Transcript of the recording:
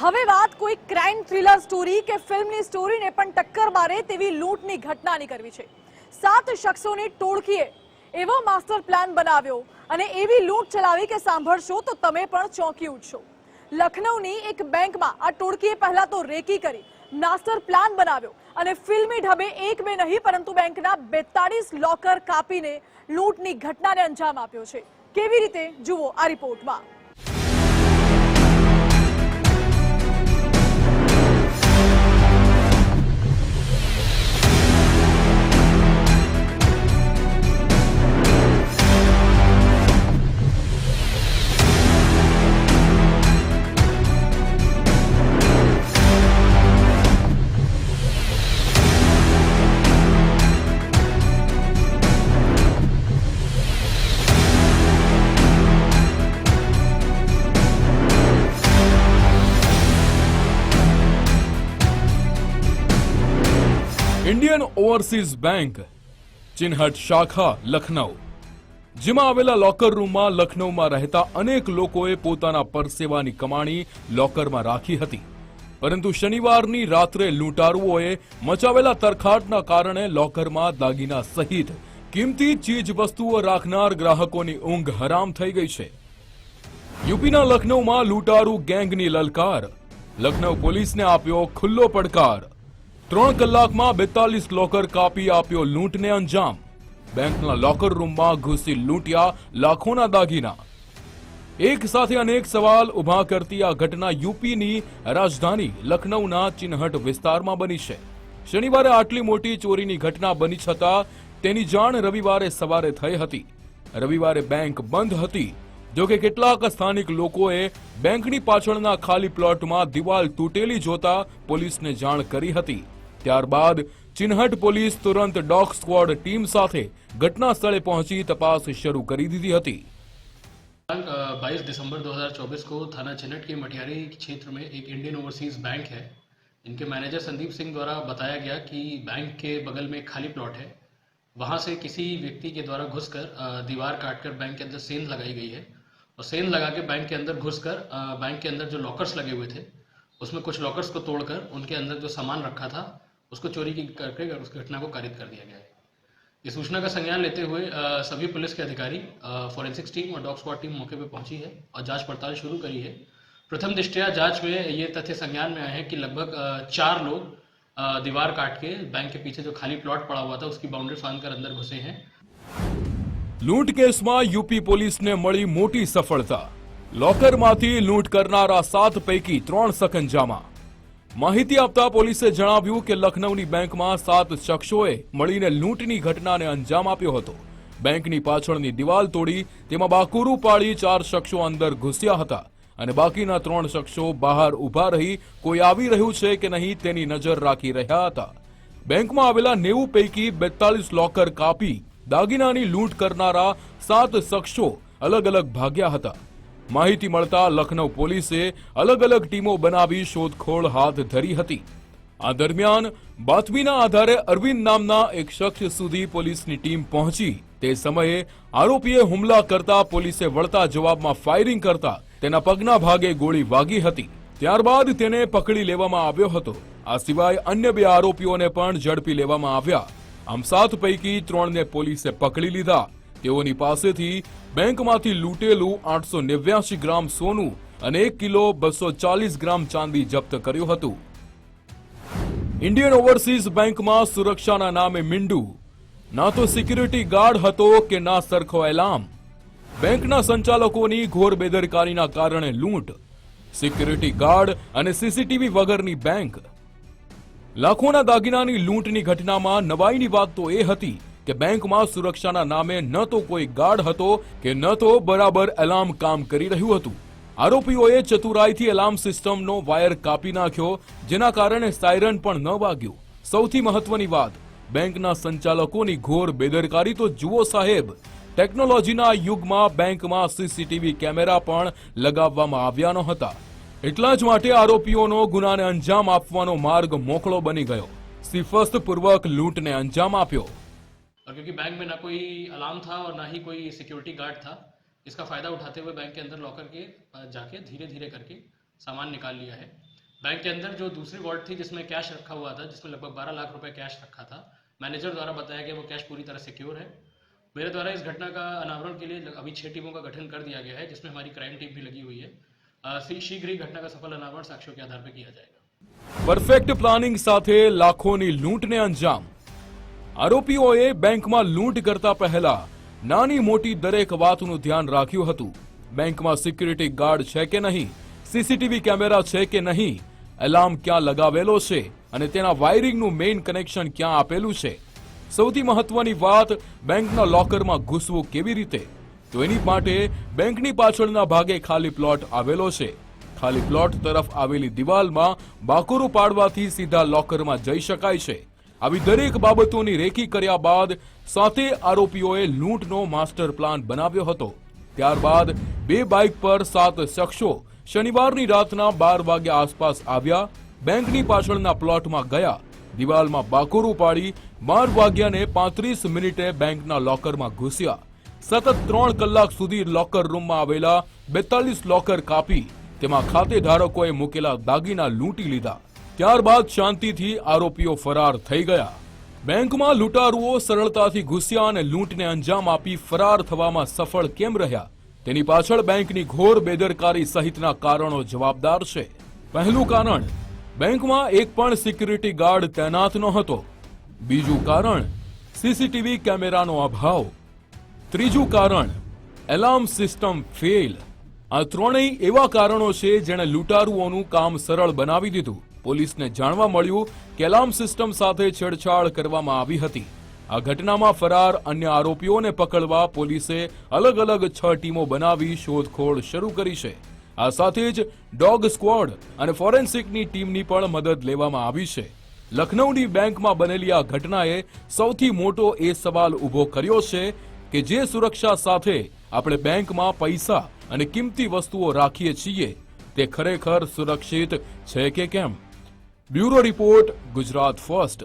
હવે વાત કોઈ ક્રાઇમ થ્રિલર સ્ટોરી કે ફિલ્મની સ્ટોરીને પણ ટક્કર મારે તેવી લૂંટની ઘટનાની કરવી છે. સાત શખ્સોની ટોળકીએ એવો માસ્ટર પ્લાન બનાવ્યો અને એવી લૂંટ ચલાવી કે સાંભળશો તો તમે પણ ચોંકી ઉઠશો. લખનૌની એક બેંકમાં આ ટોળકીએ પહેલા તો રેકી કરી માસ્ટર પ્લાન બનાવ્યો અને ફિલ્મી ઢબે એક બે નહીં, પરંતુ બેંકના બેતાળીસ લોકર કાપીને લૂંટની ઘટનાને અંજામ આપ્યો છે. કેવી રીતે? જુઓ આ રિપોર્ટમાં. ઇન્ડિયન ઓવરસીઝ બેંક ચિન્હટ શાખા લખનઉ જેમાં આવેલા લોકર રૂમમાં લખનૌમાં રહેતા અનેક લોકોએ પોતાના પરસેવાની કમાણી લોકરમાં રાખી હતી. પરંતુ શનિવારની રાત્રે લૂંટારુઓએ મચાવેલા તરખાટના કારણે લોકરમાં દાગીના સહિત કિંમતી ચીજ વસ્તુઓ રાખનાર ગ્રાહકોની ઊંઘ હરામ થઈ ગઈ છે. યુપીના લખનૌમાં લૂંટારુ ગેંગની લલકાર. લખનૌ પોલીસને આપ્યો ખુલ્લો પડકાર. ત્રણ કલાકમાં બેતાલીસ લોકર કાપી આપ્યો લૂંટને અંજામ. બેંકના લોકર રૂમમાં ઘૂસી લૂંટ્યા લાખોના દાગીના. એક સાથે અનેક સવાલ ઊભા કરતી આ ઘટના યુપીની રાજધાની લખનૌના ચિન્હટ વિસ્તારમાં બની છે. શનિવારે આટલી મોટી ચોરીની ઘટના બની છતાં તેની જાણ રવિવારે સવારે થઈ હતી. રવિવારે બેંક બંધ હતી. જોકે કેટલાક સ્થાનિક લોકોએ બેંકની પાછળના ખાલી પ્લોટમાં દિવાલ તૂટેલી જોતા પોલીસને જાણ કરી હતી. ત્યારબાદ ચિન્હટ પોલીસ તુરંત ડોગ સ્ક્વોડ ટીમ સાથે ઘટના સ્થળે પહોંચી તપાસ શરૂ કરી દીધી હતી दिनांक बाईस दिसंबर 2024 को थाना चिनट के मटियारी क्षेत्र में एक इंडियन ओवरसीज बैंक है इनके मैनेजर संदीप सिंह द्वारा बताया गया कि बैंक के बगल में एक खाली प्लॉट है वहां से किसी व्यक्ति के द्वारा घुसकर अ, दीवार काटकर बैंक के अंदर सेंध लगाई गई है और सेंध लगा के बैंक के अंदर घुसकर अ, बैंक के अंदर जो लॉकर्स लगे हुए थे उसमें कुछ लॉकर्स को तोड़कर उनके अंदर जो सामान रखा था उसको चोरी की करके उस घटना को कारित कर दिया गया है इस सूचना का संज्ञान लेते हुए अ, सभी पुलिस के अधिकारी फॉरेंसिक्स टीम और डॉग स्क्वाड टीम मौके पर पहुंची है और जांच पड़ताल शुरू करी है प्रथम दृष्टया जांच में ये तथ्य संज्ञान में आए हैं कि लगभग अ, चार लोग अ, दीवार काट के बैंक के पीछे जो खाली प्लॉट पड़ा हुआ था उसकी बाउंड्री फांद कर अंदर घुसे हैं લૂંટ કેસમાં યુપી પોલીસને મળી મોટી સફળતા લોકરમાંથી લૂંટ કરનારા સાત પૈકી ત્રણ સકંજામાં માહિતી આપતા પોલીસે જણાવ્યું કે લખનૌની બેંકમાં સાત શખ્સોએ મળીને લૂંટની ઘટનાને અંજામ આપ્યો હતો. બેંકની પાછળની દિવાલ તોડી તેમાં બાકુરું પાડી ચાર શખ્સો અંદર ઘૂસ્યા હતા અને બાકીના ત્રણ શખ્સો બહાર ઊભા રહી કોઈ આવી રહ્યું છે કે નહીં તેની નજર રાખી રહ્યા હતા. બેંકમાં આવેલા નેવું પૈકી બેતાલીસ લોકર કાપી દાગીનાની લૂંટ કરનારા સાત શખ્સો અલગ અલગ ભાગ્યા હતા. માહિતી મળતા લખનૌ પોલીસે અલગ અલગ ટીમો બનાવી શોધખોળ હાથ ધરી હતી. આ દરમિયાન બાતમીના આધારે અરવિંદ નામના એક શખ્સ સુધી પોલીસની ટીમ પહોંચી. તે સમયે આરોપીએ હુમલા કરતા પોલીસે વળતા જવાબમાં ફાયરિંગ કરતા તેના પગના ભાગે ગોળી વાગી હતી. ત્યારબાદ તેને પકડી લેવામાં આવ્યો હતો. આ સિવાય અન્ય બે આરોપીઓને પણ ઝડપી લેવામાં આવ્યા. આમ સાત પૈકી ત્રણને પોલીસે પકડી લીધા. તેઓની પાસેથી બેંકમાંથી લૂંટેલું આઠસો નેવ્યાસી ગ્રામ સોનું અને એક કિલો બસો ચાલીસ ગ્રામ ચાંદી જપ્ત કર્યું હતું. ઇન્ડિયન ઓવરસીઝ બેંકમાં સુરક્ષાના નામે મીંડું. ના તો સિક્યુરિટી ગાર્ડ હતો કે ના સરખો એલાર્મ. બેંકના સંચાલકોની ઘોર બેદરકારીના કારણે લૂંટ. સિક્યુરિટી ગાર્ડ અને સીસીટીવી વગરની બેંક. લાખોના દાગીનાની લૂંટની ઘટનામાં નવાઈની વાત તો એ હતી કે બેંકમાં સુરક્ષાના નામે ન તો કોઈ ગાર્ડ હતો કે ન તો બરાબર એલાર્મ કામ કરી રહ્યું હતું. આરોપીઓએ ચતુરાઈથી એલાર્મ સિસ્ટમનો વાયર કાપી નાખ્યો, જેના કારણે સાયરન પણ ન વાગ્યું. સૌથી મહત્વની વાત, બેંકના સંચાલકોની ઘોર બેદરકારી તો જુઓ સાહેબ. ટેકનોલોજીના યુગમાં બેંકમાં સીસીટીવી કેમેરા પણ લગાવવામાં આવ્યા ન હતા એટલા જ માટે આરોપીઓનો ગુનાને અંજામ આપવાનો માર્ગ મોકળો બની ગયો. સિફસ્તપૂર્વક લૂંટને અંજામ આપ્યો. क्योंकि बैंक में ना कोई अलार्म था और ना ही कोई सिक्योरिटी गार्ड था इसका फायदा उठाते हुए बैंक के अंदर लॉकर के अ, जाके धीरे धीरे करके सामान निकाल लिया है बैंक के अंदर जो दूसरी वॉल्ट थी जिसमें कैश रखा हुआ था जिसमें लगभग 12 लाख रुपए कैश रखा था मैनेजर द्वारा बताया गया वो कैश पूरी तरह सिक्योर है मेरे द्वारा इस घटना का अनावरण के लिए अभी छह टीमों का गठन कर दिया गया है जिसमें हमारी क्राइम टीम भी लगी हुई है अ, शी- शीघ्र ही घटना का सफल अनावरण साक्ष्यों के आधार पर किया जाएगा પરફેક્ટ પ્લાનિંગ સાથે લાખોની લૂંટને અંજામ આરોપીઓએ બેંકમાં લૂંટ કરતા પહેલા નાની મોટી દરેક વાતનું ધ્યાન રાખ્યું હતું. બેંકમાં સિક્યુરિટી ગાર્ડ છે કે નહીં? સીસીટીવી કેમેરા છે કે નહીં? એલાર્મ ક્યાં લગાવેલો છે? અને તેના વાયરિંગનું મેઇન કનેક્શન ક્યાં આપેલું છે? સૌથી મહત્વની વાત, બેંકના લોકરમાં ઘૂસવું કેવી રીતે? તો એની માટે બેંકની પાછળના ભાગે ખાલી પ્લોટ આવેલો છે. ખાલી પ્લોટ તરફ આવેલી દિવાલમાં બાકુરું પાડવાથી સીધા લોકરમાં જઈ શકાય છે. આવી દરેક બાબતોની રેકી કર્યા બાદ સાથે આરોપીઓએ લૂંટનો માસ્ટર પ્લાન બનાવ્યો હતો. ત્યારબાદ બે બાઇક પર સાત શખ્સો શનિવારની રાતના બાર વાગ્યા આસપાસ આવ્યા, બેંકની પાછળના પ્લોટમાં ગયા, દિવાલમાં બાકોરું પાડી બાર વાગ્યાને પાંત્રીસ મિનિટે બેંકના લોકરમાં ઘૂસ્યા. સતત ત્રણ કલાક સુધી લોકર રૂમમાં આવેલા બેતાલીસ લોકર કાપી, તેમાં ખાતે ધારકોએ મૂકેલા દાગીના લૂંટી લીધા. ત્યારબાદ શાંતિથી આરોપીઓ ફરાર થઈ ગયા. બેંકમાં લૂંટારુઓ સરળતાથી ઘૂસ્યા અને લૂંટને અંજામ આપી ફરાર થવામાં સફળ કેમ રહ્યા? તેની પાછળ બેંકની ઘોર બેદરકારી સહિતના કારણો જવાબદાર છે. પહેલું કારણ, બેંકમાં એક પણ સિક્યુરિટી ગાર્ડ તૈનાત હતો બીજું કારણ, સીસીટીવી કેમેરાનો અભાવ. ત્રીજું કારણ, એલાર્મ સિસ્ટમ ફેલ આ ત્રણેય એવા કારણો છે જેણે લૂંટારુઓનું કામ સરળ બનાવી દીધું. પોલીસને જાણવા મળ્યું કે એલાર્મ સિસ્ટમ સાથે છેડછાડ કરવામાં આવી હતી. આ ઘટનામાં ફરાર અન્ય આરોપીઓને પકડવા પોલીસે અલગ અલગ છ ટીમો બનાવી શોધખોળ શરૂ કરી છે. આ સાથે જ ડોગ સ્ક્વોડ અને ફોરેન્સિકની ટીમની પણ મદદ લેવામાં આવી છે. લખનૌની બેંકમાં બનેલી આ ઘટનાએ સૌથી મોટો એ સવાલ ઊભો કર્યો છે કે જે સુરક્ષા સાથે આપણે બેંકમાં પૈસા અને કિંમતી વસ્તુઓ રાખીએ છીએ, તે ખરેખર સુરક્ષિત છે કે કેમ? Bureau report Gujarat first